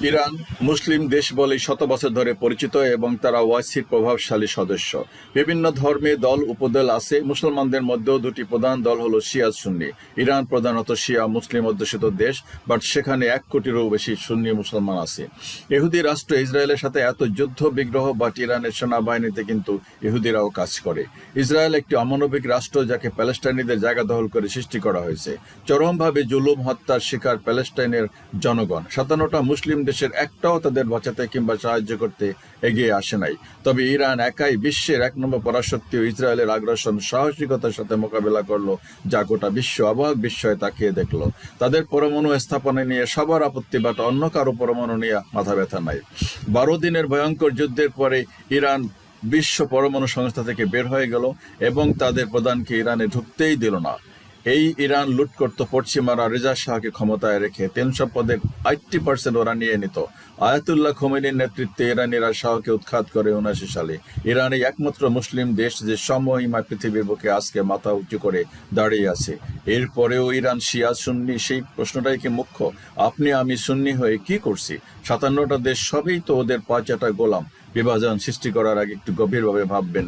Iran, মুসলিম দেশ বলে শত বছর ধরে পরিচিত এবং তারা ওয়াইসির প্রভাবশালী সদস্য। বিভিন্ন ধর্মে দল, উপদল আছে, মুসলমানদের মধ্যেও দুটি প্রধান দল হলো শিয়া সুন্নি। ইরান প্রধানত শিয়া মুসলিম অধ্যুষিত দেশ, বাট সেখানে এক কোটিরও বেশি সুন্নি মুসলমান আছে। ইহুদি রাষ্ট্র ইসরায়েলের সাথে এত যুদ্ধ, বিগ্রহ, বাট ইরানের সেনাবাহিনীতে কিন্তু ইহুদিরাও কাজ করে। ইসরায়েল একটি অমানবিক রাষ্ট্র যাকে প্যালেস্টাইনিদের জায়গা দখল করে সৃষ্টি করা হয়েছে। চরমভাবে জুলুম, হত্যার শিকার প্যালেস্টাইনের জনগণ। সাতান্নটা মুসলিম দেশের একটাও তাদের বাঁচাতে কিংবা সাহায্য করতে এগিয়ে আসে নাই। তবে ইরান একাই বিশ্বের এক নম্বর পরাশক্তি ও ইসরায়েলের আগ্রাসন সাহসিকতার সাথে মোকাবিলা করল, যা গোটা বিশ্ব অবাক বিস্ময়ে তাকিয়ে দেখল। তাদের পরমাণু স্থাপনে নিয়ে সবার আপত্তি, বাট অন্য কারও পরমাণু নিয়ে মাথা ব্যথা নাই। বারো দিনের ভয়ঙ্কর যুদ্ধের পরে ইরান বিশ্ব পরমাণু সংস্থা থেকে বের হয়ে গেল এবং তাদের প্রধানকে ইরানে ঢুকতেই দিল না। এই ইরান লুট করত পশ্চিমারা রেজা শাহকে ক্ষমতায় রেখে তেল সম্পদের এইটটি পার্সেন্ট ওরা নিয়ে নিত। আয়াতুল্লাহ খোমেনির নেতৃত্বে ইরানিরা শাহকে উৎখাত করে উনাশি সালে। ইরান একমাত্র মুসলিম দেশ যে সমহিমা পৃথিবীর বুকে আজকে মাথা উঁচু করে দাঁড়িয়ে আছে। এরপরেও ইরান শিয়া সুন্নি, সেই প্রশ্নটাই কি মুখ্য? আপনি আমি সুন্নি হয়ে কি করছি? সাতান্নটা দেশ সবই তো ওদের পাঁচাটা গোলাম। বিভাজন সৃষ্টি করার আগে একটু গভীরভাবে ভাববেন।